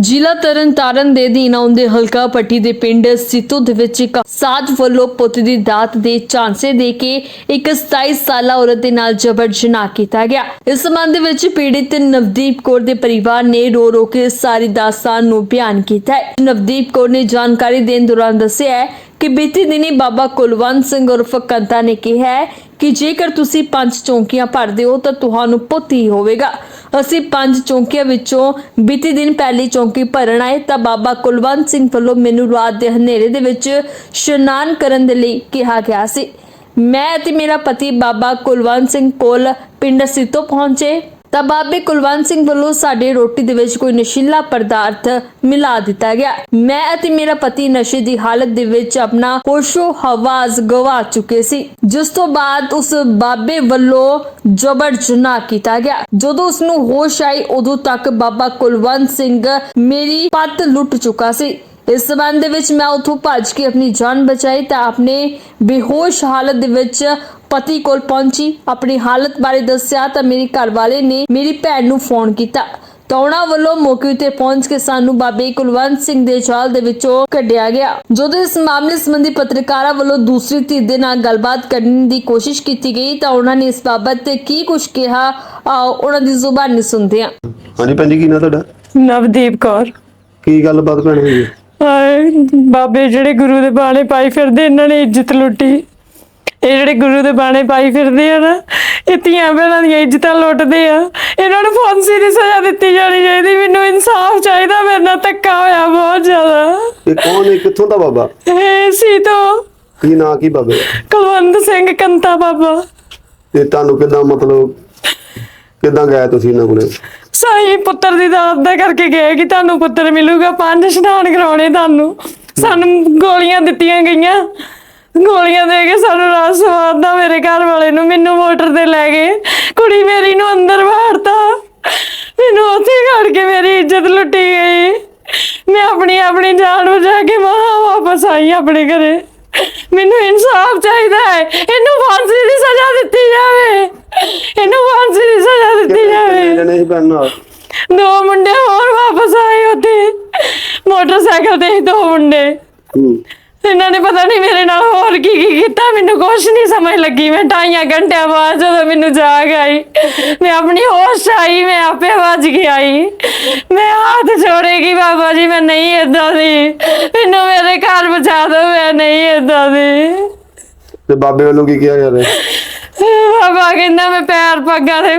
ਜ਼ਿਲ੍ਹਾ ਤਰਨਤਾਰਨ ਦੇ ਅਧੀਨ ਆਉਂਦੇ ਹਲਕਾ ਪੱਟੀ ਦੇ ਪਿੰਡ ਸਿੱਤੂ ਦੇ ਵਿੱਚ ਇੱਕ ਸਾਧ ਵੱਲੋਂ ਪੁੱਤ ਦੀ ਦਾਤ ਦੇ ਚਾਂਸੇ ਦੇ ਕੇ ਇੱਕ 27 ਸਾਲਾ ਔਰਤ ਦੇ ਨਾਲ ਜਬਰ ਜਨਾਹ ਕੀਤਾ ਗਿਆ। ਇਸ ਸੰਬੰਧ ਵਿੱਚ ਪੀੜਿਤ ਨਵਦੀਪ ਕੌਰ ਦੇ ਪਰਿਵਾਰ ਨੇ ਰੋ ਰੋ ਕੇ ਸਾਰੀ ਦਾਸਤਾਨ ਨੂੰ ਬਿਆਨ ਕੀਤਾ ਹੈ। ਨਵਦੀਪ ਕੌਰ ਨੇ ਜਾਣਕਾਰੀ ਦੇਣ ਦੌਰਾਨ ਦੱਸਿਆ ਹੈ ਕਿ ਬੀਤੇ ਦਿਨੀ ਬਾਬਾ ਕੁਲਵੰਤ ਸਿੰਘ ਉਰਫ ਕੰਤਾ ਨੇ ਕਿਹਾ ਕਿ ਜੇਕਰ ਤੁਸੀਂ ਪੰਜ ਚੌਂਕੀਆਂ ਭਰਦੇ ਹੋ ਤਾਂ ਤੁਹਾਨੂੰ ਪੁੱਤ ਹੀ ਹੋਵੇਗਾ। ਅਸੀਂ ਪੰਜ ਚੌਂਕੀਆਂ ਵਿੱਚੋਂ ਬੀਤੀ ਦਿਨ ਪਹਿਲੀ ਚੌਂਕੀ ਭਰਨ ਆਏ ਤਾਂ ਬਾਬਾ ਕੁਲਵੰਤ ਸਿੰਘ ਵੱਲੋਂ ਮੈਨੂੰ ਰਾਤ ਦੇ ਹਨੇਰੇ ਦੇ ਵਿੱਚ ਇਸ਼ਨਾਨ ਕਰਨ ਦੇ ਲਈ ਕਿਹਾ ਗਿਆ ਸੀ। ਮੈਂ ਅਤੇ ਮੇਰਾ ਪਤੀ ਬਾਬਾ ਕੁਲਵੰਤ ਸਿੰਘ ਕੋਲ ਪਿੰਡ ਸਿੱਤੋ ਪਹੁੰਚੇ। ਤਾਂ ਬਾਬੇ ਕੁਲਵੰਤ ਸਿੰਘ ਵੱਲੋਂ ਸਾਡੇ ਰੋਟੀ ਦੇ ਵਿੱਚ ਕੋਈ ਨਸ਼ੀਲਾ ਪਦਾਰਥ ਮਿਲਾ ਦਿੱਤਾ ਗਿਆ। ਮੈਂ ਅਤੇ ਮੇਰਾ ਪਤੀ ਨਸ਼ੇ ਦੀ ਹਾਲਤ ਦੇ ਵਿੱਚ ਆਪਣਾ ਹੋਸ਼ੋ ਹਵਾਸ ਗਵਾ ਚੁੱਕੇ ਸੀ। ਜਿਸ ਤੋਂ ਬਾਅਦ ਉਸ ਬਾਬੇ ਵੱਲੋਂ ਜਬਰ ਜਨਾਹ ਕੀਤਾ ਗਿਆ। ਜਦੋਂ ਉਸ ਨੂੰ ਹੋਸ਼ ਆਈ, ਉਦੋਂ ਤੱਕ ਬਾਬਾ ਕੁਲਵੰਤ ਸਿੰਘ ਮੇਰੀ ਪੱਤ ਲੁੱਟ ਚੁੱਕਾ ਸੀ। ਇਸ ਸਬੰਧ ਦੇ ਵਿੱਚ ਮੈਂ ਉੱਥੋਂ ਭੱਜ ਕੇ ਆਪਣੀ ਜਾਨ ਬਚਾਈ ਤਾਂ ਆਪਣੇ ਬੇਹੋਸ਼ ਹਾਲਤ ਦੇ ਵਿੱਚ ਪਤੀ ਕੋਲ ਪਹੁੰਚੀ। ਆਪਣੀ ਹਾਲਤ ਬਾਰੇ ਦੱਸਿਆ ਤਾਂ ਮੇਰੀ ਘਰਵਾਲੇ ਨੇ ਮੇਰੀ ਭੈਣ ਨੂੰ ਫੋਨ ਕੀਤਾ। ਤਾਂ ਉਹਨਾਂ ਵੱਲੋਂ ਮੌਕੇ ਉਤੇ ਪਹੁੰਚ ਕੇ ਸਾਨੂੰ ਬਾਬੇ ਕੁਲਵੰਤ ਸਿੰਘ ਦੇ ਚਾਲ ਦੇ ਵਿੱਚੋਂ ਕੱਢਿਆ ਗਿਆ। ਜਦੋਂ ਇਸ ਮਾਮਲੇ ਸੰਬੰਧੀ ਪੱਤਰਕਾਰਾਂ ਵੱਲੋਂ ਦੂਸਰੀ ਧਿਰ ਦੇ ਨਾਲ ਗੱਲਬਾਤ ਕਰਨ ਦੀ ਕੋਸ਼ਿਸ਼ ਕੀਤੀ ਗਈ ਤਾਂ ਉਹਨਾਂ ਨੇ ਇਸ ਬਾਬਤ ਤੇ ਕੀ ਕੁਝ ਕਿਹਾ ਆਓ ਉਹਨਾਂ ਦੀ ਜ਼ੁਬਾਨੀ ਸੁਣਦੇ ਹਾਂ। ਹਾਂਜੀ ਭੈਣ ਜੀ ਕੀ ਨਾਂ ਤੁਹਾਡਾ? ਨਵਦੀਪ ਕੌਰ। ਕੀ ਗੱਲਬਾਤ ਭੈਣ ਹੋਈ ਹੈ? ਹਾਏ ਬਾਬੇ ਜਿਹੜੇ ਗੁਰੂ ਦੇ ਬਾਣੇ ਪਾਈ ਫਿਰਦੇ ਇਹਨਾਂ ਨੇ ਇੱਜ਼ਤ ਲੁੱਟੀ। ਇਹ ਜਿਹੜੇ ਗੁਰੂ ਦੇ ਬਾਣੇ ਪਾਈ ਫਿਰਦੇ ਆ ਨਾ ਇਹ ਧੀਆਂ ਭੈਣਾਂ ਦੀਆਂ ਇੱਜ਼ਤਾਂ ਲੁੱਟਦੇ ਆ। ਇਹਨਾਂ ਨੂੰ ਫਾਂਸੀ ਦੀ ਸਜ਼ਾ ਦਿੱਤੀ ਜਾਣੀ ਚਾਹੀਦੀ। ਮੈਨੂੰ ਇਨਸਾਫ ਚਾਹੀਦਾ ਮੇਰੇ ਨਾਲ ਧੱਕਾ ਹੋਇਆ ਬਹੁਤ ਜ਼ਿਆਦਾ। ਇਹ ਕੌਣ ਹੈ? ਕਿੱਥੋਂ ਦਾ ਬਾਬਾ? ਇਹ ਸੀ ਤੋਂ ਕੀ ਨਾਂ ਕੀ ਬਾਬੇ? ਦਾ? ਕੁਲਵੰਤ ਸਿੰਘ ਕੰਤਾ ਬਾਬਾ। ਤੇ ਤੁਹਾਨੂੰ ਕਿਦਾਂ ਮਤਲਬ ਕਿਦਾਂ ਗਏ ਤੁਸੀਂ ਇਹਨਾਂ ਕੋਲੇ? ਸਾਈ ਪੁੱਤਰ ਦੀ ਦਾਤ ਦਾ ਕਰਕੇ ਗਏ ਕਿ ਤੁਹਾਨੂੰ ਪੁੱਤਰ ਮਿਲੂਗਾ। ਪੰਜ ਇਸ਼ਨਾਨ ਕਰਾਉਣੇ ਤੁਹਾਨੂੰ। ਸਾਨੂੰ ਗੋਲੀਆਂ ਦਿੱਤੀਆਂ ਗਈਆਂ। ਗੋਲੀਆਂ ਦੇ ਕੇ ਸਾਨੂੰ ਰਾਤ ਸਵਾਰਦਾ ਮੇਰੇ ਘਰ ਵਾਲੇ ਨੂੰ ਮੈਨੂੰ ਮੋਟਰ ਤੇ ਲੈ ਗਏ। ਕੁੜੀ ਮੇਰੀ ਨੂੰ ਅੰਦਰ ਵਾੜਤਾ। ਮੈਨੂੰ ਉੱਥੇ ਖੜ ਕੇ ਮੇਰੀ ਇੱਜ਼ਤ ਲੁੱਟੀ ਗਈ। ਮੈਂ ਆਪਣੀ ਆਪਣੀ ਜਾਨ ਬਚਾ ਕੇ ਮਹਾ ਵਾਪਸ ਆਈ ਆਪਣੇ ਘਰੇ। ਮੈਨੂੰ ਇਨਸਾਫ ਚਾਹੀਦਾ ਹੈ। ਇਹਨੂੰ ਫਾਂਸੀ ਦੀ ਸਜ਼ਾ ਦਿੱਤੀ ਜਾਵੇ। ਸੀ ਭੈਣ ਨਾਲ। ਦੋ ਮੁੰਡੇ ਹੋਰ ਵਾਪਸ ਆਏ ਉੱਥੇ। ਮੋਟਰਸਾਈਕਲ ਤੇ ਸੀ ਦੋ ਮੁੰਡੇ। ਹੂੰ। ਇਹਨਾਂ ਨੇ ਪਤਾ ਨਹੀਂ ਮੇਰੇ ਨਾਲ ਹੋਰ ਕੀ ਕੀ ਕੀਤਾ ਮੈਨੂੰ ਕੁਛ ਨਹੀਂ ਸਮਝ ਲੱਗੀ। ਮੈਂ ਢਾਈਆਂ ਘੰਟਿਆਂ ਬਾਅਦ ਜਦੋਂ ਮੈਨੂੰ ਜਾਗ ਆਈ ਮੈਂ ਆਪਣੀ ਹੋਸ਼ 'ਚ ਆਈ ਮੈਂ ਆਪੇ ਵੱਜ ਕੇ ਆਈ। ਮੈਂ ਹੱਥ ਜੋੜੇਗੀ ਬਾਬਾ ਜੀ ਮੈਂ ਨਹੀਂ ਏਦਾਂ ਦੀ। ਮੈਨੂੰ ਮੇਰੇ ਘਰ ਬਚਾ ਦਿਓ ਮੈਂ ਨਹੀਂ ਏਦਾਂ ਦੀ। ਤੇ ਬਾਬੇ ਵੱਲੋਂ ਕੀ ਕਿਹਾ ਗਿਆ ਰੇ ਬਾਬਾ ਕਹਿੰਦਾ ਮੈਂ ਪੈਰ ਪੱਗਾਂ ਦੇ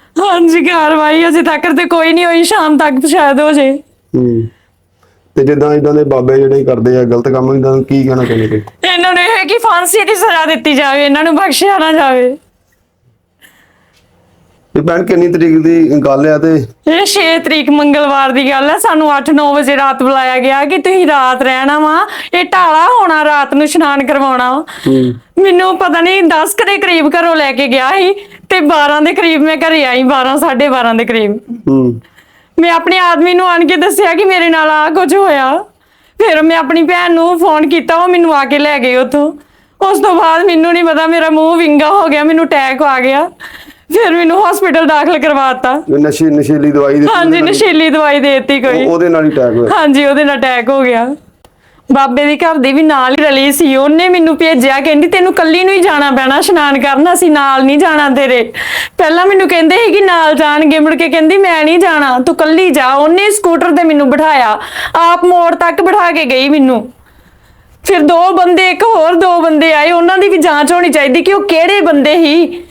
ਹਾਂਜੀ ਕਾਰਵਾਈ ਅਜੇ ਤੱਕ ਤੇ ਕੋਈ ਨਹੀਂ ਹੋਈ ਸ਼ਾਮ ਤੱਕ ਸ਼ਾਇਦ ਹੋ ਜੇ। ਹੂੰ। ਤੇ ਜਿੱਦਾਂ ਇਦਾਂ ਦੇ ਬਾਬੇ ਜਿਹੜੇ ਕਰਦੇ ਆ ਗਲਤ ਕੰਮ ਇਦਾਂ ਕੀ ਕਹਿਣਾ ਚਾਹੁੰਦੇ ਤੁਸੀਂ? ਇਹਨਾਂ ਨੂੰ ਇਹ ਹੈ ਕਿ ਫਾਂਸੀ ਦੀ ਸਜ਼ਾ ਦਿੱਤੀ ਜਾਵੇ ਇਹਨਾਂ ਨੂੰ ਬਖਸ਼ਿਆ ਨਾ ਜਾਵੇ। ਤੇ ਭੈਣ ਕਿੰਨੀ ਤਰੀਕ ਦੀ ਗੱਲ ਆ ਤੇ? ਇਹ 6 ਤਰੀਕ ਮੰਗਲਵਾਰ ਦੀ ਗੱਲ ਹੈ ਸਾਨੂੰ 8-9 ਵਜੇ ਰਾਤ ਬੁਲਾਇਆ ਗਿਆ ਕਿ ਤੁਸੀਂ ਰਾਤ ਰਹਿਣਾ ਵਾ। ਇਹ ਢਾਲਾ ਹੋਣਾ ਰਾਤ ਨੂੰ ਇਸ਼ਨਾਨ ਕਰਵਾਉਣਾ ਵਾ। ਮੈਨੂੰ ਪਤਾ ਨਹੀਂ 10 ਕੁ ਦੇ ਕਰੀਬ ਘਰੋਂ ਲੈ ਕੇ ਗਿਆ ਸੀ ਤੇ 12 ਦੇ ਕਰੀਬ ਮੈਂ ਘਰੇ ਆਈ 12 12:30 ਦੇ ਕਰੀਬ। ਮੈਂ ਆਪਣੇ ਆਦਮੀ ਨੂੰ ਆਣ ਕੇ ਦੱਸਿਆ ਕਿ ਮੇਰੇ ਨਾਲ ਆ ਕੁਝ ਹੋਇਆ। ਫਿਰ ਮੈਂ ਆਪਣੀ ਭੈਣ ਨੂੰ ਫੋਨ ਕੀਤਾ ਉਹ ਮੈਨੂੰ ਆ ਕੇ ਲੈ ਗਏ ਉੱਥੋਂ। ਉਸ ਤੋਂ ਬਾਅਦ ਮੈਨੂੰ ਨਹੀਂ ਪਤਾ ਮੇਰਾ ਮੂੰਹ ਵਿੰਗਾ ਹੋ ਗਿਆ ਮੈਨੂੰ ਅਟੈਕ ਆ ਗਿਆ। ਫਿਰ ਮੈਨੂੰ ਹਸਪੀਟਲ ਦਾਖਲ ਕਰਵਾਤਾ। ਨਸ਼ੇ ਨਸ਼ੀਲੀ ਦਵਾਈ ਦਿੱਤੀ ਹਾਂਜੀ ਨਸ਼ੀਲੀ ਦਵਾਈ ਦੇਤੀ ਕੋਈ। ਉਹ- ਉਹਦੇ ਨਾਲ ਹੀ ਅਟੈਕ ਹੋਇਆ। ਹਾਂਜੀ ਉਹਦੇ ਨਾਲ ਅਟੈਕ ਹੋ ਗਿਆ। ਬਾਬੇ ਦੀ ਘਰ ਦੀ ਵੀ ਨਾਲ ਹੀ ਰਲੀ ਸੀ। ਉਹਨੇ ਮੈਨੂੰ ਭੇਜਿਆ ਕਹਿੰਦੀ ਤੈਨੂੰ ਕੱਲੀ ਨੂੰ ਹੀ ਜਾਣਾ ਪੈਣਾ ਇਸ਼ਨਾਨ ਕਰਨ। ਅਸੀਂ ਨਾਲ ਨਹੀਂ ਜਾਣਾ ਤੇਰੇ। ਪਹਿਲਾਂ ਮੈਨੂੰ ਕਹਿੰਦੇ ਸੀ ਕਿ ਨਾਲ ਜਾਣਗੇ। ਮੁੜ ਕੇ ਕਹਿੰਦੀ ਮੈਂ ਨਹੀਂ ਜਾਣਾ। ਤੂੰ ਕੱਲੀ ਜਾ। ਉਹਨੇ ਸਕੂਟਰ ਤੇ ਮੈਨੂੰ ਬਿਠਾਇਆ। ਆਪ ਮੋੜ ਤੱਕ ਬਿਠਾ ਕੇ ਗਈ ਮੈਨੂੰ। ਫਿਰ ਦੋ ਬੰਦੇ ਇੱਕ ਹੋਰ ਦੋ ਬੰਦੇ ਆਏ। ਉਹਨਾਂ ਦੀ ਵੀ ਜਾਂਚ ਹੋਣੀ ਚਾਹੀਦੀ ਕਿ ਉਹ ਕਿਹੜੇ ਬੰਦੇ ਸੀ।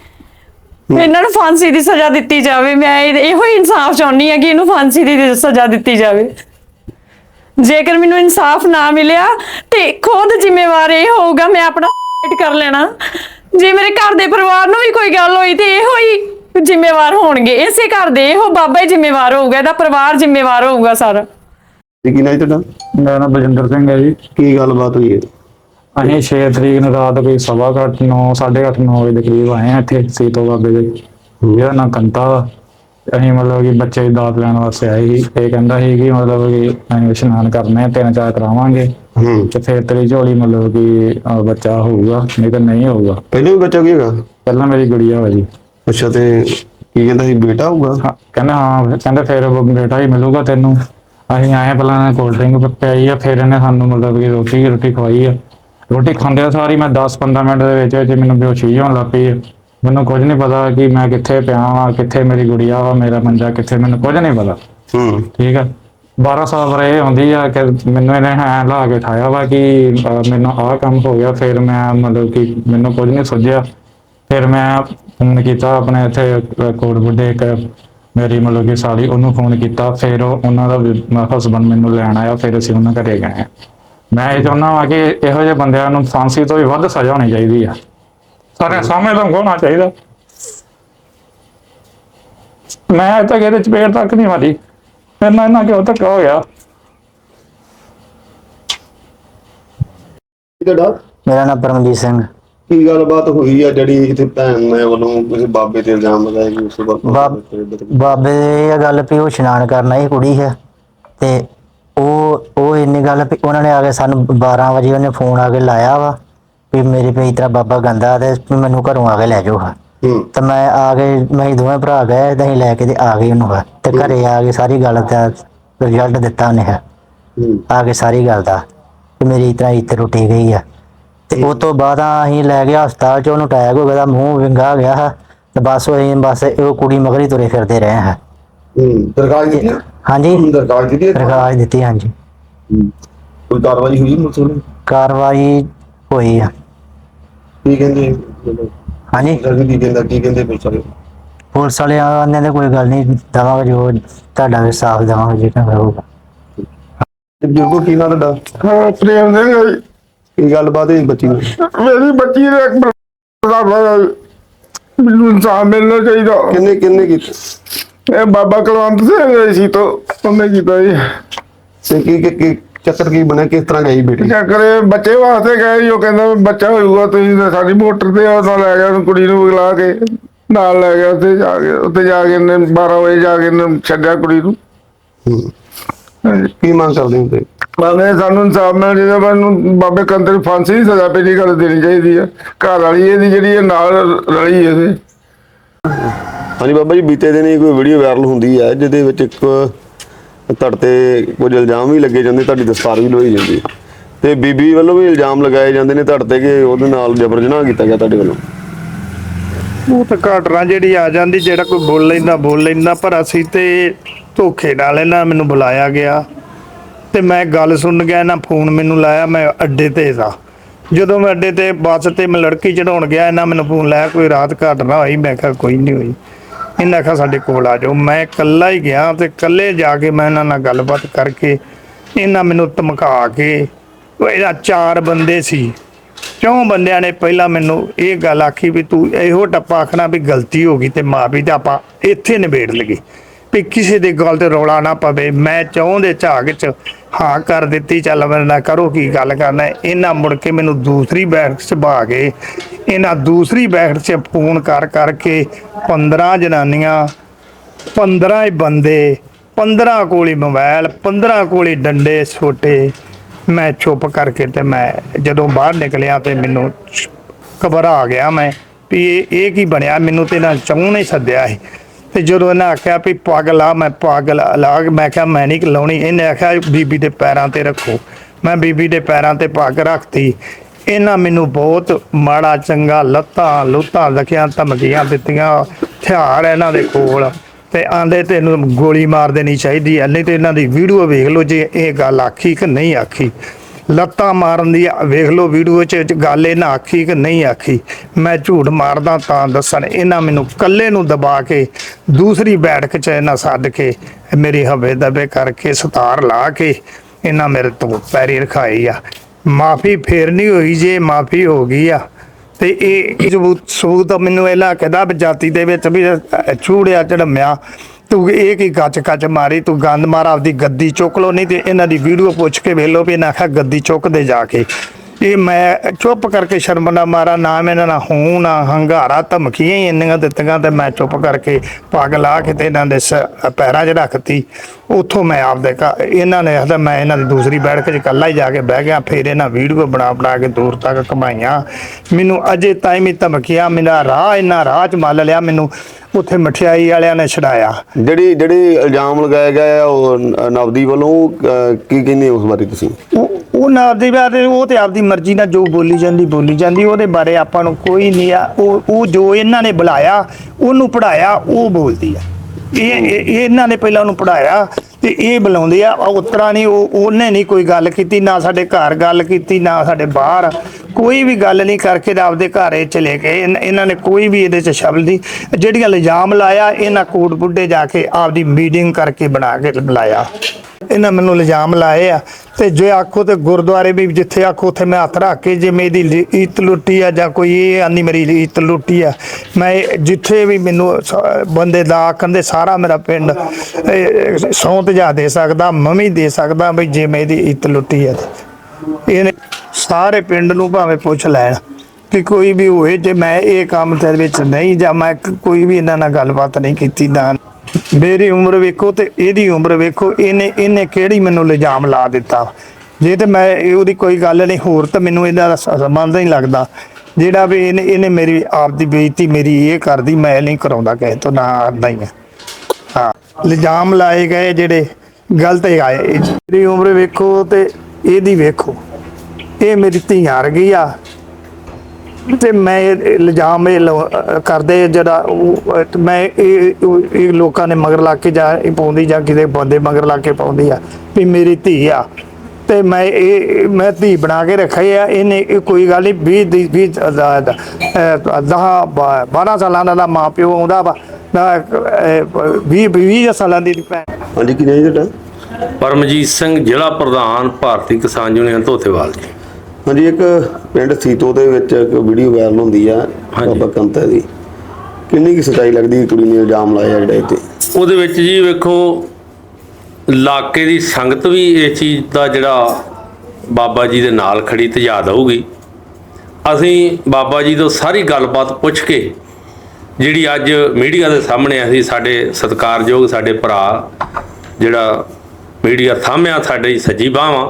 ਇਹਨਾਂ ਨੂੰ ਫਾਂਸੀ ਦੀ ਸਜ਼ਾ ਦਿੱਤੀ ਜਾਵੇ। ਮੈਂ ਇਹ- ਹੀ ਇਨਸਾਫ ਚਾਹੁੰਦੀ ਹਾਂ ਕਿ ਇਹਨੂੰ ਫਾਂਸੀ ਦੀ ਸਜ਼ਾ ਦਿੱਤੀ ਜਾਵੇ। ਜੇਕਰ ਮੈਨੂੰ ਇਨਸਾਫ ਨਾ ਮਿਲਿਆ ਤੇ ਖੁਦ ਜ਼ਿੰਮੇਵਾਰ ਇਹ ਹੋਊਗਾ ਮੈਂ ਆਪਣਾ ਕਰ ਲੈਣਾ। ਜੇ ਮੇਰੇ ਘਰ ਦੇ ਪਰਿਵਾਰ ਨੂੰ ਵੀ ਕੋਈ ਗੱਲ ਹੋਈ ਤੇ ਇਹੋ ਹੀ ਜ਼ਿੰਮੇਵਾਰ ਹੋਣਗੇ। ਇਸੇ ਘਰ ਦੇ ਇਹੋ ਬਾਬਾ ਹੀ ਜ਼ਿੰਮੇਵਾਰ ਹੋਊਗਾ ਇਹਦਾ ਪਰਿਵਾਰ ਜ਼ਿੰਮੇਵਾਰ ਹੋਊਗਾ ਸਾਰਾ। ਕੀ ਨਾਂ ਜੀ ਤੁਹਾਡਾ? ਮੇਰਾ ਨਾਮ ਬਲਜਿੰਦਰ ਸਿੰਘ ਹੈ ਜੀ। ਕੀ ਗੱਲਬਾਤ ਹੋਈ ਹੈ? ਅਸੀਂ 6 ਤਰੀਕ ਨੂੰ ਰਾਤ ਕੋਈ ਸਵਾ ਅੱਠ 9 8:30 9 ਵਜੇ ਦੇ ਕਰੀਬ ਆਏ ਹਾਂ ਇੱਥੇ ਸੀਤੋ ਬਾਬੇ ਦੇ। ਜਿਹੜਾ ਨਾ ਕੰਤਾ ਅਸੀਂ ਮਤਲਬ ਕਿ ਬੱਚੇ ਦੀ ਦਾਤ ਲੈਣ ਵਾਸਤੇ ਆਏ ਸੀ। ਇਹ ਕਹਿੰਦਾ ਸੀ ਕਿ ਮਤਲਬ ਕਿ ਅਸੀਂ ਇਸ਼ਨਾਨ ਕਰਨਾ ਹੈ ਤਿੰਨ ਚਾਰ ਕਰਾਵਾਂਗੇ। ਹੂੰ। ਤੇ ਫਿਰ ਤੇਰੀ ਝੋਲੀ ਮਤਲਬ ਕਿ ਅਹ, ਬੱਚਾ ਹੋਊਗਾ ਨਹੀਂ ਤਾਂ ਨਹੀਂ ਹੋਊਗਾ। ਪਹਿਲੇ ਵੀ ਬੱਚਾ ਕੀ ਹੈਗਾ? ਪਹਿਲਾਂ ਮੇਰੀ ਗੁੜੀਆ ਵਾ ਜੀ। ਅੱਛਾ ਤੇ ਕੀ ਕਹਿੰਦਾ ਸੀ? ਬੇਟਾ ਹੋਊਗਾ? ਹਾਂ, ਕਹਿੰਦਾ ਹਾਂ ਕਹਿੰਦਾ ਫਿਰ ਉਹ ਬੇਟਾ ਹੀ ਮਿਲੂਗਾ ਤੈਨੂੰ। ਅਸੀਂ ਆਏ ਪਹਿਲਾਂ ਕੋਲਡ ਡਰਿੰਕ ਪਿਆਈ ਆ ਫਿਰ ਇਹਨੇ ਸਾਨੂੰ ਮਤਲਬ ਕਿ ਰੋਟੀ ਰੋਟੀ ਖਵਾਈ ਆ। ਰੋਟੀ ਖਾਂਦੇ ਸਾਰੀ ਮੈਂ 10-15 ਮਿੰਟ ਦੇ ਵਿੱਚ ਵਿੱਚ ਮੈਨੂੰ ਬੇਹੋਸ਼ੀ ਹੋਣ ਲੱਗ ਪਈ। ਮੈਨੂੰ ਕੁਝ ਨਹੀਂ ਪਤਾ ਕਿ ਮੈਂ ਕਿੱਥੇ ਪਿਆ ਵਾਂ ਕਿੱਥੇ ਮੇਰੀ ਗੁੜੀਆ ਵਾ ਮੇਰਾ ਮੰਜਾ ਕਿੱਥੇ ਮੈਨੂੰ ਕੁਝ ਨਹੀਂ ਪਤਾ। ਹੂੰ। ਠੀਕ ਆ? 12 ਸਾਲ ਇਹ ਹੁੰਦੀ ਆ ਕਿ ਮੈਨੂੰ ਇਹਨੇ ਹੈ ਲਾ ਕੇ ਠਾਇਆ ਵਾ ਕਿ ਮੈਨੂੰ ਆਹ ਕੰਮ ਹੋ ਗਿਆ ਫਿਰ ਮੈਂ ਮਤਲਬ ਕਿ ਮੈਨੂੰ ਕੁਝ ਨਹੀਂ ਸੁਝਿਆ। ਫਿਰ ਮੈਂ ਫੋਨ ਕੀਤਾ ਆਪਣੇ ਇੱਥੇ ਕੋਟ ਬੁੱਢੇ ਇੱਕ ਮੇਰੀ ਮਤਲਬ ਕਿ ਸਾਲੀ ਉਹਨੂੰ ਫੋਨ ਕੀਤਾ। ਫਿਰ ਉਹ- ਉਹਨਾਂ ਦਾ ਹਸਬੰਡ ਮੈਨੂੰ ਲੈਣ ਆਇਆ ਫਿਰ ਅਸੀਂ ਉਹਨਾਂ ਘਰੇ ਗਏ। ਮੈਂ ਇਹ ਚਾਹੁੰਦਾ ਹਾਂ ਕਿ ਇਹੋ ਜਿਹੇ ਬੰਦਿਆਂ ਨੂੰ ਫਾਂਸੀ ਤੋਂ ਵੀ ਵੱਧ ਸਜ਼ਾ ਹੋਣੀ ਚਾਹੀਦੀ ਆ। ਸਾਰੇ ਸਾਹਮਣੇ ਤਾਂ ਹੋਣਾ ਚਾਹੀਦਾ। ਮੈਂ ਤੱਕ ਇਹਦੇ ਚਪੇੜ ਤੱਕ ਨਹੀਂ ਮਾਰੀ। ਮੇਰੇ ਨਾਲ ਇਹਨਾਂ ਕਿਉਂ ਧੱਕਾ ਹੋ ਗਿਆ? ਤੁਹਾਡਾ? ਮੇਰਾ ਨਾਮ ਪਰਮਜੀਤ ਸਿੰਘ। ਕੀ ਗੱਲਬਾਤ ਹੋਈ ਆ ਜਿਹੜੀ ਇੱਥੇ ਭੈਣ ਨੇ ਵੱਲੋਂ ਕਿਸੇ ਬਾਬੇ ਤੇ ਇਲਜ਼ਾਮ ਲਗਾਇਆ ਕਿ ਉਸ ਤੋਂ ਬਾਅਦ ਬਾਬ- ਇਹ ਗੱਲ ਵੀ ਉਹ ਇਸ਼ਨਾਨ ਕਰਨਾ ਹੀ ਕੁੜੀ ਹੈ ਤੇ ਉਹ ਉਹ ਇੰਨੀ ਗੱਲ ਵੀ ਉਹਨਾਂ ਨੇ ਆ ਕੇ ਸਾਨੂੰ 12 ਵਜੇ ਉਹਨੇ ਫੋਨ ਆ ਕੇ ਲਾਇਆ ਵਾ ਵੀ ਮੇਰੇ ਪੇ ਇਤਰਾ ਬਾਬਾ ਗੰਦਾ ਤੇ ਵੀ ਮੈਨੂੰ ਘਰੋਂ ਆ ਕੇ ਲੈ ਜਾਓ ਹਾਂ। ਤੇ ਮੈਂ ਆ ਕੇ ਮੈਂ ਦੋਵੇਂ ਭਰਾ ਗਏ ਤੇ ਅਸੀਂ ਲੈ ਕੇ ਤੇ ਆ ਗਏ ਉਹਨੂੰ ਹਾਂ ਤੇ ਘਰੇ ਆ ਕੇ ਸਾਰੀ ਗੱਲ ਦਾ ਰਿਜ਼ਲਟ ਦਿੱਤਾ ਉਹਨੇ ਹਾਂ। ਆ ਕੇ ਸਾਰੀ ਗੱਲ ਦਾ ਕਿ ਮੇਰੀ ਇਤਰਾ ਇੱਤ ਰੁੱਟੀ ਗਈ ਆ। ਤੇ ਉਸ ਤੋਂ ਬਾਅਦ ਅਸੀਂ ਲੈ ਗਿਆ ਹਸਪਤਾਲ ਚ ਉਹਨੂੰ ਅਟੈਕ ਹੋ ਗਿਆ ਦਾ ਮੂੰਹ ਵਿੰਗਾ ਗਿਆ ਤੇ ਬਸ ਉਹ ਅਸੀਂ ਬਸ ਉਹ ਕੁੜੀ ਮਗਰੀ ਤੁਰੇ ਫਿਰਦੇ ਰਹੇ ਹਾਂ ਹੂੰ। ਦਰਗਾਹ ਦਿੱਤੀ ਹਾਂਜੀ। ਦਰਗਾਹ ਦਿੱਤੀ ਹੈ? ਰਖਾਜ ਦਿੱਤੀ ਹਾਂਜੀ। ਹੂੰ। ਕੋਈ ਕਾਰਵਾਈ ਹੋਈ ਮੁਸਲ ਕਾਰਵਾਈ ਹੋਈ ਆ। ਕੀ ਕਹਿੰਦੇ? ਹਾਂਜੀ। ਜਦ ਕੀ ਕਹਿੰਦਾ ਕੀ ਕਹਿੰਦੇ ਪੁਲਿਸ ਵਾਲੇ? ਪੁਲਿਸ ਵਾਲੇ ਆਂਦੇ ਨੇ ਕੋਈ ਗੱਲ ਨਹੀਂ ਦਵਾਂਗੇ ਜੋ ਤੁਹਾਡਾ ਵੀ ਸਾਫ਼ ਦਵਾਂਗੇ ਜਿਹੜਾ ਹੋਊਗਾ। ਤੇ ਬਜ਼ੁਰਗੋ ਕੀ ਨਾਂ ਤੁਹਾਡਾ? ਹਾਂ ਪ੍ਰੇਮ ਸਿੰਘ ਹੈ ਜੀ। ਕੀ ਗੱਲਬਾਤ ਹੈ ਬੱਚੀ ਨੂੰ ਮੇਰੀ ਬੱਚੀ ਦੇ ਇੱਕ ਬਰਾਬਰ ਮੈਨੂੰ ਇਨਸਾਨ ਮਿਲਣਾ ਚਾਹੀਦਾ। ਕਿੰਨੇ ਕਿੰਨੇ ਕੀਤਾ? ਇਹ ਬਾਬਾ ਕੁਲਵੰਤ ਸਿੰਘ ਹੈ ਸੀ ਤੋਂ ਉਹਨੇ ਕੀਤਾ ਜੀ। ਤੇ ਕੀ ਕੀ- ਕੀ ਚੱਕਰ ਕੀ ਬਣਿਆ? ਕਿਸ ਤਰ੍ਹਾਂ ਗਈ ਬੇਟੀ? ਚੱਕਰੇ ਬੱਚੇ ਵਾਸਤੇ ਗਏ ਜੀ, ਕਹਿੰਦਾ ਵੀ ਬੱਚਾ ਹੋਊਗਾ ਤੁਸੀਂ ਤਾਂ ਸਾਡੀ ਮੋਟਰ ਤੇ ਉਹ ਲੈ ਗਿਆ ਉਹਨੂੰ ਕੁੜੀ ਨੂੰ ਬੁਲਾ ਕੇ ਨਾਲ ਲੈ ਗਿਆ ਉੱਥੇ ਜਾ ਕੇ ਉੱਥੇ ਜਾ ਕੇ ਇਹਨੇ 12 ਵਜੇ ਜਾ ਕੇ ਇਹਨੇ ਛੱਡਿਆ ਕੁੜੀ ਨੂੰ। ਹੂੰ। ਹਾਂਜੀ। ਕੀ ਮੰਗ ਕਰਦੇ ਹੋ ਤੇ ਬਾਬੇ ਸਾਨੂੰ ਇਨਸਾਫ ਮਿਲ ਜਾਏਗਾ ਮੈਨੂੰ ਬਾਬੇ ਕੰਦਰ ਫਾਂਸੀ ਦੀ ਸਜ਼ਾ ਪਹਿਲੀ ਗੱਲ ਦੇਣੀ ਚਾਹੀਦੀ ਹੈ। ਘਰ ਵਾਲੀ ਇਹਦੀ ਜਿਹੜੀ ਇਹ ਨਾਲ ਰਲੀ ਇਹਦੇ। ਹਾਂਜੀ ਬਾਬਾ ਜੀ, ਬੀਤੇ ਦਿਨ ਹੀ ਕੋਈ ਵੀਡੀਓ ਵਾਇਰਲ ਹੁੰਦੀ ਹੈ ਜਿਹਦੇ ਵਿੱਚ ਇੱਕ ਤੁਹਾਡੇ ਤੇ ਕੁਝ ਇਲਜ਼ਾਮ ਵੀ ਲੱਗੇ ਜਾਂਦੇ, ਤੁਹਾਡੀ ਦਸਤਾਰ ਵੀ ਲੋਈ ਜਾਂਦੀ। ਤੇ ਬੀਬੀ ਵੱਲੋਂ ਵੀ ਇਲਜ਼ਾਮ ਲਗਾਏ ਜਾਂਦੇ ਨੇ ਤੁਹਾਡੇ ਤੇ ਕਿ ਉਹਦੇ ਨਾਲ ਜਬਰ ਜਨਾਹ ਕੀਤਾ ਗਿਆ ਤੁਹਾਡੇ ਵੱਲੋਂ। ਉਹ ਤਾਂ ਘਟਨਾ ਜਿਹੜੀ ਆ ਜਾਂਦੀ, ਜਿਹੜਾ ਕੋਈ ਬੋਲ ਲੈਂਦਾ ਬੋਲ ਲੈਂਦਾ, ਪਰ ਅਸੀਂ ਤੇ ਧੋਖੇ ਨਾਲ ਇਹਨਾਂ ਮੈਨੂੰ ਬੁਲਾਇਆ ਗਿਆ। ਤੇ ਮੈਂ ਗੱਲ ਸੁਣ ਗਿਆ, ਇਹਨਾਂ ਫੋਨ ਮੈਨੂੰ ਲਾਇਆ, ਮੈਂ ਅੱਡੇ ਤੇ ਦਾ ਜਦੋਂ ਮੈਂ ਅੱਡੇ ਤੇ, ਬੱਸ ਤੇ ਮੈਂ ਲੜਕੀ ਚੜਾਉਣ ਗਿਆ, ਇਹਨਾਂ ਮੈਨੂੰ ਫੋਨ ਲਾਇਆ, ਕੋਈ ਰਾਤ ਘਟਨਾ ਹੋਈ, ਮੈਂ ਕਿਹਾ ਕੋਈ ਨਹੀਂ ਹੋਈ। ਇਹਨਾਂ ਆਖਿਆ ਸਾਡੇ ਕੋਲ ਆ ਜਾਓ। ਮੈਂ ਇਕੱਲਾ ਹੀ ਗਿਆ ਤੇ ਇਕੱਲੇ ਜਾ ਕੇ ਮੈਂ ਇਹਨਾਂ ਨਾਲ ਗੱਲਬਾਤ ਕਰਕੇ ਇਹਨਾਂ ਮੈਨੂੰ ਧਮਕਾ ਕੇ ਇਹਦਾ ਚਾਰ ਬੰਦੇ ਸੀ। ਚੌਂ ਬੰਦਿਆਂ ਨੇ ਪਹਿਲਾਂ ਮੈਨੂੰ ਇਹ ਗੱਲ ਆਖੀ ਵੀ ਤੂੰ ਇਹੋ ਟੱਪਾ ਆਖਣਾ ਵੀ ਗਲਤੀ ਹੋ ਗਈ ਤੇ ਮਾਫੀ ਤੇ ਆਪਾਂ ਇੱਥੇ ਨਿਬੇੜ ਲਈਏ। ਵੀ ਕਿਸੇ ਦੇ ਗੱਲ ਤੇ ਰੌਲਾ ਨਾ ਪਵੇ, ਮੈਂ ਚੌਂ ਦੇ ਝਾਗ ਚ ਹਾਂ ਕਰ ਦਿੱਤੀ, ਚੱਲ ਮੇਰੇ ਨਾਲ ਕਰੋ ਕੀ ਗੱਲ ਕਰਨਾ ਇਹਨਾਂ ਮੁੜ ਕੇ ਮੈਨੂੰ ਦੂਸਰੀ ਬੈਠਕ 'ਚ ਬਾ ਗਏ। ਇਹਨਾਂ ਦੂਸਰੀ ਬੈਠਕ 'ਚ ਫੋਨ ਕਰ ਕਰਕੇ 15 ਜਨਾਨੀਆਂ 15 ਹੀ ਬੰਦੇ 15 ਕੋਲੀ ਮੋਬਾਈਲ 15 ਕੋਲੀ ਡੰਡੇ ਛੋਟੇ ਮੈਂ ਚੁੱਪ ਕਰਕੇ ਤੇ ਮੈਂ ਜਦੋਂ ਬਾਹਰ ਨਿਕਲਿਆ ਤੇ ਮੈਨੂੰ ਘਬਰਾ ਗਿਆ ਮੈਂ ਵੀ ਇਹ ਇਹ ਕੀ ਬਣਿਆ? ਮੈਨੂੰ ਤੇ ਨਾ ਚੌਂ ਨੇ ਸੱਦਿਆ ਸੀ। ਤੇ ਜਦੋਂ ਇਹਨਾਂ ਆਖਿਆ ਵੀ ਪੱਗ ਲਾ ਮੈਂ ਪੱਗ ਲਾ ਲਾ ਮੈਂ ਕਿਹਾ ਮੈਂ ਨਹੀਂ ਲਾਉਣੀ ਇਹਨੇ ਆਖਿਆ, ਬੀਬੀ ਦੇ ਪੈਰਾਂ ਤੇ ਰੱਖੋ। ਮੈਂ ਬੀਬੀ ਦੇ ਪੈਰਾਂ ਤੇ ਪੱਗ ਰੱਖਤੀ। ਇਹਨਾਂ ਮੈਨੂੰ ਬਹੁਤ ਮਾੜਾ, ਚੰਗਾ ਲੱਤਾਂ, ਲੁੱਤਾਂ ਲਖਿਆ, ਧਮਕੀਆਂ ਦਿੱਤੀਆਂ। ਹਥਿਆਰ ਇਹਨਾਂ ਦੇ ਕੋਲ। ਤੇ ਆਂਦੇ ਤੈਨੂੰ ਗੋਲੀ ਮਾਰ ਦੇਣੀ ਚਾਹੀਦੀ ਐ ਨਹੀਂ ਤੇ ਇਹਨਾਂ ਦੀ ਵੀਡੀਓ ਵੇਖ ਲਓ ਜੇ ਇਹ ਗੱਲ ਆਖੀ ਕਿ ਨਹੀਂ ਆਖੀ। ਲੱਤਾਂ ਮਾਰਨ ਦੀ ਵੇਖ ਲਓ ਵੀਡੀਓ 'ਚ ਗੱਲ ਇਹਨਾਂ ਆਖੀ ਕਿ ਨਹੀਂ ਆਖੀ। ਮੈਂ ਝੂਠ ਮਾਰਦਾ ਤਾਂ ਦੱਸਣ ਇਹਨਾਂ ਮੈਨੂੰ ਕੱਲੇ ਨੂੰ ਦਬਾ ਕੇ ਦੂਸਰੀ ਬੈਠਕ 'ਚ ਇਹਨਾਂ ਸੱਦ ਕੇ ਮੇਰੀ ਹਵੇ ਦਬੇ ਕਰਕੇ ਸਤਾਰ ਲਾ ਕੇ ਇਹਨਾਂ ਮੇਰੇ ਤੋਂ ਪੈਰੀ ਰਖਾਈ ਆ। ਮਾਫੀ ਫੇਰ ਨਹੀਂ ਹੋਈ ਜੇ ਮਾਫੀ ਹੋ ਗਈ ਆ। ਤੇ ਇਹ ਸਬੂਤ ਸਬੂਤ ਮੈਨੂੰ ਇਹ ਲਾ ਵੀ ਜਾਤੀ ਦੇ ਵਿੱਚ ਵੀ ਅਹ, ਚੜਮਿਆ ਤੂੰ ਇਹ ਕੀ ਕੱਚ ਕੱਚ ਮਾਰੀ? ਤੂੰ ਗੰਦ ਮਾਰ, ਆਪਦੀ ਗੱਦੀ ਚੁੱਕ ਲੋ ਨਹੀਂ ਤੇ ਇਹਨਾਂ ਦੀ ਵੀਡੀਓ ਪੁੱਛ ਕੇ ਵੇਖ ਲਓ ਵੀ ਇਹਨਾਂ ਆਖਿਆ ਗੱਦੀ ਚੁੱਕਦੇ ਜਾ ਕੇ। ਇਹ ਮੈਂ ਚੁੱਪ ਕਰਕੇ ਸ਼ਰਮ ਨਾ ਮਾਰਾ, ਨਾ ਮੈਂ ਇਹਨਾਂ ਹੂੰ, ਨਾ ਹੰਗਾਰਾ, ਧਮਕੀਆਂ ਹੀ ਇੰਨੀਆਂ ਦਿੱਤੀਆਂ ਤੇ ਮੈਂ ਚੁੱਪ ਕਰਕੇ ਪੱਗ ਲਾ ਕੇ ਤੇ ਇਹਨਾਂ ਦੇ ਪੈਰਾਂ 'ਚ ਰੱਖਤੀ। ਉੱਥੋਂ ਮੈਂ ਆਪਦੇ ਘਰ ਇਹਨਾਂ ਨੇ ਆਖਦਾ ਮੈਂ ਇਹਨਾਂ ਦੀ ਦੂਸਰੀ ਬੈਠਕ 'ਚ ਇਕੱਲਾ ਹੀ ਜਾ ਕੇ ਬਹਿ ਗਿਆ, ਫਿਰ ਇਹਨਾਂ ਵੀਡੀਓ ਬਣਾ ਬਣਾ ਕੇ ਦੂਰ ਤੱਕ ਕਮਾਈਆਂ ਮੈਨੂੰ ਅਜੇ ਤਾਈਂ ਵੀ ਧਮਕੀਆਂ, ਮੇਰਾ ਰਾਹ, ਇਹਨਾਂ ਰਾਹ 'ਚ ਮੱਲ ਲਿਆ। ਮੈਨੂੰ ਉੱਥੇ ਮਠਿਆਈ ਵਾਲਿਆਂ ਨੇ ਛਡਾਇਆ। ਜਿਹੜੀ ਜਿਹੜੇ ਇਲਜ਼ਾਮ ਲਗਾਇਆ ਗਿਆ ਉਹ ਨਵਦੀ ਵੱਲੋਂ ਅਹ, ਕੀ ਕਹਿੰਦੇ ਉਸ ਬਾਰੇ ਤੁਸੀਂ? ਉਹ ਉਹ ਨਾ ਆਪਦੀ ਬਾਰੇ ਉਹ ਤੇ ਆਪਦੀ ਮਰਜ਼ੀ ਨਾਲ ਜੋ ਬੋਲੀ ਜਾਂਦੀ ਬੋਲੀ ਜਾਂਦੀ ਉਹਦੇ ਬਾਰੇ ਆਪਾਂ ਨੂੰ ਕੋਈ ਨਹੀਂ ਆ। ਉਹ ਉਹ ਜੋ ਇਹਨਾਂ ਨੇ ਬੁਲਾਇਆ ਉਹਨੂੰ ਪੜਾਇਆ ਉਹ ਬੋਲਦੀ ਆ। ਇਹ ਇਹ- ਇਹਨਾਂ ਨੇ ਪਹਿਲਾਂ ਉਹਨੂੰ ਪੜਾਇਆ ਤੇ ਇਹ ਬੁਲਾਉਂਦੇ ਆ, ਉਹ ਉਤਰਾ ਨਹੀਂ, ਉਹ ਉਹਨੇ ਨਹੀਂ ਕੋਈ ਗੱਲ ਕੀਤੀ, ਨਾ ਸਾਡੇ ਘਰ ਗੱਲ ਕੀਤੀ, ਨਾ ਸਾਡੇ ਬਾਹਰ। ਕੋਈ ਵੀ ਗੱਲ ਨਹੀਂ ਕਰਕੇ ਤੇ ਆਪਦੇ ਘਰ ਇਹ ਚਲੇ ਗਏ। ਇਨ- ਇਹਨਾਂ ਨੇ ਕੋਈ ਵੀ ਇਹਦੇ ਚ ਸ਼ਬਦ ਨਹੀਂ। ਜਿਹੜੀਆਂ ਇਲਜ਼ਾਮ ਲਾਇਆ, ਇਹਨਾਂ ਕੋਟ ਬੁੱਢੇ ਜਾ ਕੇ ਆਪਦੀ ਮੀਟਿੰਗ ਕਰਕੇ ਬਣਾ ਕੇ ਬੁਲਾਇਆ। ਇਹਨਾਂ ਮੈਨੂੰ ਇਲਜ਼ਾਮ ਲਾਏ ਆ। ਤੇ ਜੇ ਆਖੋ ਤੇ ਗੁਰਦੁਆਰੇ ਵੀ ਜਿੱਥੇ ਆਖੋ, ਉੱਥੇ ਮੈਂ ਹੱਥ ਰੱਖ ਕੇ ਜੇ ਮੇਰੀ ਲੀ- ਇੱਜ਼ਤ ਲੁੱਟੀ ਆ ਜਾਂ ਕੋਈ ਇਹ ਆਨੀ ਮੇਰੀ ਇੱਜ਼ਤ ਲੁੱਟੀ ਆ, ਮੈਂ ਇਹ ਜਿੱਥੇ ਵੀ ਮੈਨੂੰ ਸ- ਬੰਦੇ ਦਾ ਆਖਣ ਦੇ ਸਾਰਾ ਮੇਰਾ ਪਿੰਡ ਸੌਂਤ ਜਾ ਦੇ ਸਕਦਾ, ਮਮੀ ਦੇ ਸਕਦਾ ਵੀ ਜੇ ਮੇਰੀ ਇੱਜ਼ਤ ਲੁੱਟੀ ਆ ਇਹਨੇ ਸਾਰੇ ਪਿੰਡ ਨੂੰ ਭਾਵੇਂ ਪੁੱਛ ਲੈਣ ਕਿ ਕੋਈ ਵੀ ਹੋਏ, ਜੇ ਮੈਂ ਇਹ ਕੰਮ ਦੇ ਵਿੱਚ ਨਹੀਂ ਜਾਂ ਮੈਂ ਕੋਈ ਵੀ ਇਹਨਾਂ ਨਾਲ ਗੱਲਬਾਤ ਨਹੀਂ ਕੀਤੀ ਨਾ ਮੇਰੀ ਉਮਰ ਵੇਖੋ ਤੇ ਇਹਦੀ ਉਮਰ ਵੇਖੋ, ਇਹਨੇ ਇਹਨੇ ਕਿਹੜੀ ਮੈਨੂੰ ਇਲਜ਼ਾਮ ਲਾ ਦਿੱਤਾ? ਜੇ ਤੇ ਮੈਂ ਇਹ ਉਹਦੀ ਕੋਈ ਗੱਲ ਨਹੀਂ, ਹੋਰ ਤਾਂ ਮੈਨੂੰ ਇਹਦਾ ਸੰਬੰਧ ਨਹੀਂ ਲੱਗਦਾ। ਜਿਹੜਾ ਵੀ ਇਹਨੇ ਇਹਨੇ ਮੇਰੀ ਆਪ ਦੀ ਬੇਇੱਜ਼ਤੀ ਮੇਰੀ ਇਹ ਕਰਦੀ, ਮੈਂ ਨਹੀਂ ਕਰਾਉਂਦਾ ਕਿਸੇ ਤੋਂ, ਨਾ ਆਦਾ ਹੀ ਆ। ਹਾਂ, ਇਲਜ਼ਾਮ ਲਾਏ ਗਏ ਜਿਹੜੇ ਗਲਤ ਹੀ ਆਏ ਮੇਰੀ ਉਮਰ ਵੇਖੋ ਤੇ ਇਹਦੀ ਵੇਖੋ। ਇਹ ਮੇਰੀ ਧੀ ਹਾਰ ਗਈ ਆ। ਤੇ ਮੈਂ ਇਹ ਇਲਜ਼ਾਮ ਇਹ ਕਰਦੇ ਜਿਹੜਾ ਉਹ ਮੈਂ ਇਹ ਉਹ- ਇਹ ਲੋਕਾਂ ਨੇ ਮਗਰ ਲਾ ਕੇ ਜਾ ਇਹ ਪਾਉਂਦੀ ਜਾਂ ਕਿਤੇ ਬੰਦੇ ਮਗਰ ਲਾ ਕੇ ਪਾਉਂਦੀ ਆ ਵੀ ਮੇਰੀ ਧੀ ਆ। ਤੇ ਮੈਂ ਇਹ ਮੈਂ ਧੀ ਬਣਾ ਕੇ ਰੱਖੀ ਆ ਇਹਨੇ ਇਹ ਕੋਈ ਗੱਲ ਨਹੀਂ 20 ਦੀ 20 ਦਹ 12 ਸਾਲਾਂ ਦਾ ਮਾਂ ਪਿਓ ਆਉਂਦਾ ਵਾ। 20 20 ਸਾਲਾਂ ਦੀ ਭੈਣ। ਹਾਂਜੀ ਕੀ ਨਹੀਂ ਤੁਹਾਡਾ? ਪਰਮਜੀਤ ਸਿੰਘ ਜ਼ਿਲ੍ਹਾ ਪ੍ਰਧਾਨ ਭਾਰਤੀ ਕਿਸਾਨ ਯੂਨੀਅਨ ਧੋਤੇਵਾਲ ਜੀ। ਹਾਂਜੀ ਇੱਕ ਪਿੰਡ ਸੀਤੋ ਦੇ ਵਿੱਚ ਇੱਕ ਵੀਡੀਓ ਵਾਇਰਲ ਹੁੰਦੀ ਆ। ਬਾਬਾ ਕੰਤਾ ਦੀ। ਕਿੰਨੀ ਕੀ ਸਚਾਈ ਲੱਗਦੀ ਕੁੜੀ ਨੇ ਇਲਜ਼ਾਮ ਲਾਇਆ ਜਿਹੜਾ ਇੱਥੇ? ਉਹਦੇ ਵਿੱਚ ਜੀ ਵੇਖੋ ਇਲਾਕੇ ਦੀ ਸੰਗਤ ਵੀ ਇਸ ਚੀਜ਼ ਦਾ ਜਿਹੜਾ ਬਾਬਾ ਜੀ ਦੇ ਨਾਲ ਖੜੀ ਤੇ ਯਾਦ ਆਊਗੀ। ਅਸੀਂ ਬਾਬਾ ਜੀ ਤੋਂ ਸਾਰੀ ਗੱਲਬਾਤ ਪੁੱਛ ਕੇ ਜਿਹੜੀ ਅੱਜ ਮੀਡੀਆ ਦੇ ਸਾਹਮਣੇ ਅਸੀਂ ਸਾਡੇ ਸਤਿਕਾਰਯੋਗ ਸਾਡੇ ਭਰਾ ਜਿਹੜਾ ਮੀਡੀਆ ਥਾਮਿਆ ਸਾਡੇ ਸੱਜੀ ਬਾਹਾਂ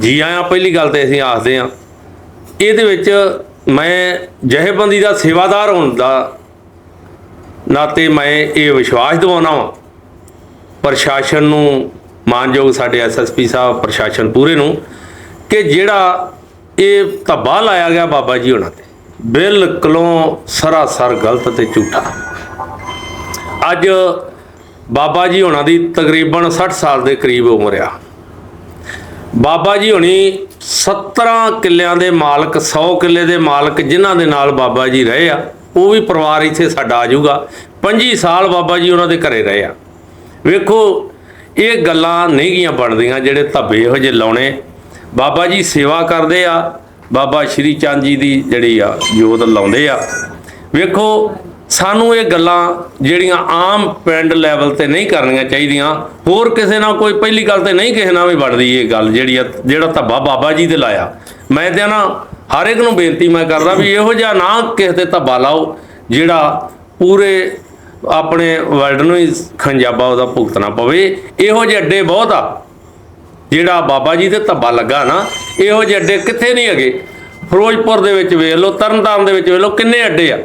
ਜੀ ਆਇਆਂ, ਪਹਿਲੀ ਗੱਲ ਤੇ ਅਸੀਂ ਆਖਦੇ ਹਾਂ, ਇਹਦੇ ਵਿੱਚ ਮੈਂ ਜਹੇਬੰਦੀ ਦਾ ਸੇਵਾਦਾਰ ਹੋਣ ਦਾ ਨਾਤੇ ਮੈਂ ਇਹ ਵਿਸ਼ਵਾਸ ਦਿਵਾਉਣਾ ਵਾਂ। ਪ੍ਰਸ਼ਾਸਨ ਨੂੰ ਮਾਨਯੋਗ ਸਾਡੇ ਐਸਐਸਪੀ ਸਾਹਿਬ, ਪ੍ਰਸ਼ਾਸਨ ਪੂਰੇ ਨੂੰ, ਕਿ ਜਿਹੜਾ ਇਹ ਧੱਬਾ ਲਾਇਆ ਗਿਆ ਬਾਬਾ ਜੀ ਹੋਣਾ ਤੇ, ਬਿਲਕੁਲੋਂ ਸਰਾਸਰ ਗਲਤ ਤੇ ਝੂਠਾ। ਅੱਜ ਬਾਬਾ ਜੀ ਹੋਣਾ ਦੀ ਤਕਰੀਬਨ 60 ਸਾਲ ਦੇ ਕਰੀਬ ਉਮਰ ਆ। ਬਾਬਾ ਜੀ ਹੋਣੀ 17 ਕਿੱਲਿਆਂ ਦੇ ਮਾਲਕ 100 ਕਿੱਲੇ ਦੇ ਮਾਲਕ ਜਿਨ੍ਹਾਂ ਦੇ ਨਾਲ ਬਾਬਾ ਜੀ ਰਹੇ ਆ, ਉਹ ਵੀ ਪਰਿਵਾਰ ਇੱਥੇ ਸਾਡਾ ਆ ਜਾਊਗਾ। 25 ਸਾਲ ਬਾਬਾ ਜੀ ਉਹਨਾਂ ਦੇ ਘਰੇ ਰਹੇ ਆ। ਵੇਖੋ, ਇਹ ਗੱਲਾਂ ਨਹੀਂ ਗੀਆਂ ਬਣਦੀਆਂ ਜਿਹੜੇ ਧੱਬੇ ਇਹੋ ਜਿਹੇ ਲਾਉਣੇ। ਬਾਬਾ ਜੀ ਸੇਵਾ ਕਰਦੇ ਆ, ਬਾਬਾ ਸ਼੍ਰੀ ਚੰਦ ਜੀ ਦੀ ਜਿਹੜੀ ਆ ਜੋਤ ਲਾਉਂਦੇ ਆ। ਵੇਖੋ ਸਾਨੂੰ ਇਹ ਗੱਲਾਂ ਜਿਹੜੀਆਂ ਆਮ ਪਿੰਡ ਲੈਵਲ ਤੇ ਨਹੀਂ ਕਰਨੀਆਂ ਚਾਹੀਦੀਆਂ, ਹੋਰ ਕਿਸੇ ਨਾਲ ਕੋਈ ਪਹਿਲੀ ਗੱਲ ਤੇ ਨਹੀਂ ਕਿਸੇ ਨਾਲ ਵੀ ਵੜਦੀ ਇਹ ਗੱਲ ਜਿਹੜੀ ਆ, ਜਿਹੜਾ ਧੱਬਾ ਬਾਬਾ ਜੀ ਦੇ ਲਾਇਆ। ਮੈਂ ਤੇ ਨਾ ਹਰ ਇੱਕ ਨੂੰ ਬੇਨਤੀ ਮੈਂ ਕਰਦਾ ਵੀ ਇਹੋ ਜਿਹਾ ਨਾ ਕਿਸੇ ਤੇ ਧੱਬਾ ਲਾਓ, ਜਿਹੜਾ ਪੂਰੇ ਆਪਣੇ ਵਰਲਡ ਨੂੰ ਹੀ ਖੰਜਾਬਾ ਉਹਦਾ ਭੁਗਤਣਾ ਪਵੇ। ਇਹੋ ਜਿਹੇ ਅੱਡੇ ਬਹੁਤ ਆ, ਜਿਹੜਾ ਬਾਬਾ ਜੀ ਦੇ ਧੱਬਾ ਲੱਗਾ ਨਾ, ਇਹੋ ਜਿਹੇ ਅੱਡੇ ਕਿੱਥੇ ਨਹੀਂ ਹੈਗੇ? ਫਿਰੋਜ਼ਪੁਰ ਦੇ ਵਿੱਚ ਵੇਖ ਲਓ, ਤਰਨਤਾਰਨ ਦੇ ਵਿੱਚ ਵੇਖ ਲਓ, ਕਿੰਨੇ ਅੱਡੇ ਆ।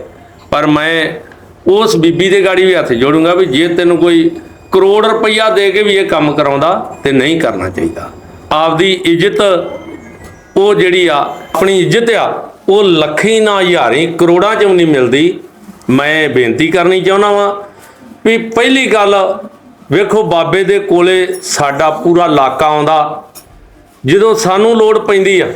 ਪਰ ਮੈਂ ਉਸ ਬੀਬੀ ਦੇ ਗਾੜੀ ਵੀ ਹੱਥ ਜੋੜੂੰਗਾ ਵੀ ਜੇ ਤੈਨੂੰ ਕੋਈ ਕਰੋੜ ਰੁਪਈਆ ਦੇ ਕੇ ਵੀ ਇਹ ਕੰਮ ਕਰਾਉਂਦਾ, ਤੇ ਨਹੀਂ ਕਰਨਾ ਚਾਹੀਦਾ। ਆਪਦੀ ਇੱਜ਼ਤ, ਉਹ ਜਿਹੜੀ ਆ, ਆਪਣੀ ਇੱਜ਼ਤ ਆ, ਉਹ ਲੱਖੀ ਨਾ ਹਜ਼ਾਰੀ ਕਰੋੜਾਂ ਚ ਨਹੀਂ ਮਿਲਦੀ। ਮੈਂ ਬੇਨਤੀ ਕਰਨੀ ਚਾਹੁੰਦਾ ਵਾਂ ਵੀ ਪਹਿਲੀ ਗੱਲ, ਵੇਖੋ ਬਾਬੇ ਦੇ ਕੋਲੇ ਸਾਡਾ ਪੂਰਾ ਇਲਾਕਾ ਆਉਂਦਾ। ਜਦੋਂ ਸਾਨੂੰ ਲੋੜ ਪੈਂਦੀ ਆ,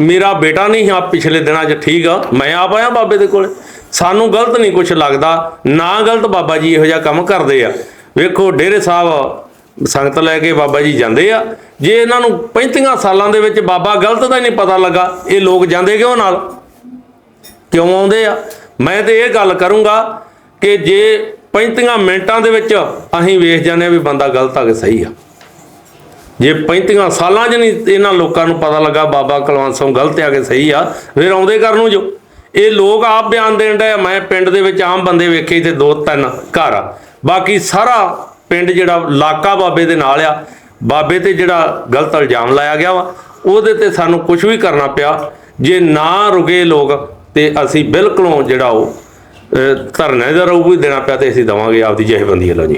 ਮੇਰਾ ਬੇਟਾ ਨਹੀਂ ਆ ਪਿਛਲੇ ਦਿਨਾਂ 'ਚ ਠੀਕ ਆ, ਮੈਂ ਆਪ ਆਇਆ ਬਾਬੇ ਦੇ ਕੋਲੇ। ਸਾਨੂੰ ਗਲਤ ਨਹੀਂ ਕੁਝ ਲੱਗਦਾ, ਨਾ ਗਲਤ ਬਾਬਾ ਜੀ ਇਹੋ ਜਿਹਾ ਕੰਮ ਕਰਦੇ ਆ। ਵੇਖੋ, ਡੇਰੇ ਸਾਹਿਬ ਸੰਗਤ ਲੈ ਕੇ ਬਾਬਾ ਜੀ ਜਾਂਦੇ ਆ। ਜੇ ਇਹਨਾਂ ਨੂੰ 35 ਸਾਲਾਂ ਦੇ ਵਿੱਚ ਬਾਬਾ ਗਲਤ ਦਾ ਹੀ ਨਹੀਂ ਪਤਾ ਲੱਗਾ, ਇਹ ਲੋਕ ਜਾਂਦੇ ਕਿਉਂ ਨਾਲ? ਕਿਉਂ ਆਉਂਦੇ ਆ? ਮੈਂ ਤੇ ਇਹ ਗੱਲ ਕਰੂੰਗਾ ਕਿ ਜੇ 35 ਮਿੰਟਾਂ ਦੇ ਵਿੱਚ ਅਸੀਂ ਵੇਖ ਜਾਂਦੇ ਹਾਂ ਵੀ ਬੰਦਾ ਗਲਤ ਆ ਕਿ ਸਹੀ ਆ। ਜੇ 35 ਸਾਲਾਂ 'ਚ ਨਹੀਂ ਇਹਨਾਂ ਲੋਕਾਂ ਨੂੰ ਪਤਾ ਲੱਗਾ ਬਾਬਾ ਕੁਲਵੰਤ ਸਿੰਘ ਗਲਤ ਆ ਕਿ ਸਹੀ ਆ, ਫਿਰ ਆਉਂਦੇ ਕਰਨ ਨੂੰ ਜੋ। ਇਹ ਲੋਕ ਆਪ ਬਿਆਨ ਦੇਣ ਡਏ ਆ ਮੈਂ ਪਿੰਡ ਦੇ ਵਿੱਚ ਆਮ ਬੰਦੇ ਵੇਖੇ ਤੇ ਦੋ ਤਿੰਨ ਘਰ ਆ। ਬਾਕੀ ਸਾਰਾ ਪਿੰਡ ਜਿਹੜਾ ਲਾਕਾ ਬਾਬੇ ਦੇ ਨਾਲ ਆ ਬਾਬੇ ਤੇ ਜਿਹੜਾ ਗਲਤ ਇਲਜ਼ਾਮ ਲਾਇਆ ਗਿਆ ਵਾ ਉਹਦੇ ਤੇ ਸਾਨੂੰ ਕੁਝ ਵੀ ਕਰਨਾ ਪਿਆ। ਜੇ ਨਾ ਰੁਕੇ ਲੋਕ ਤੇ ਅਸੀਂ ਬਿਲਕੁਲੋਂ ਜਿਹੜਾ ਉਹ ਅਹ, ਧਰਨੇ ਦਾ ਰੂਪ ਵੀ ਦੇਣਾ ਪਿਆ ਤੇ ਅਸੀਂ ਦਵਾਂਗੇ ਆਪਦੀ ਜਥੇਬੰਦੀ ਵੱਲੋਂ ਜੀ।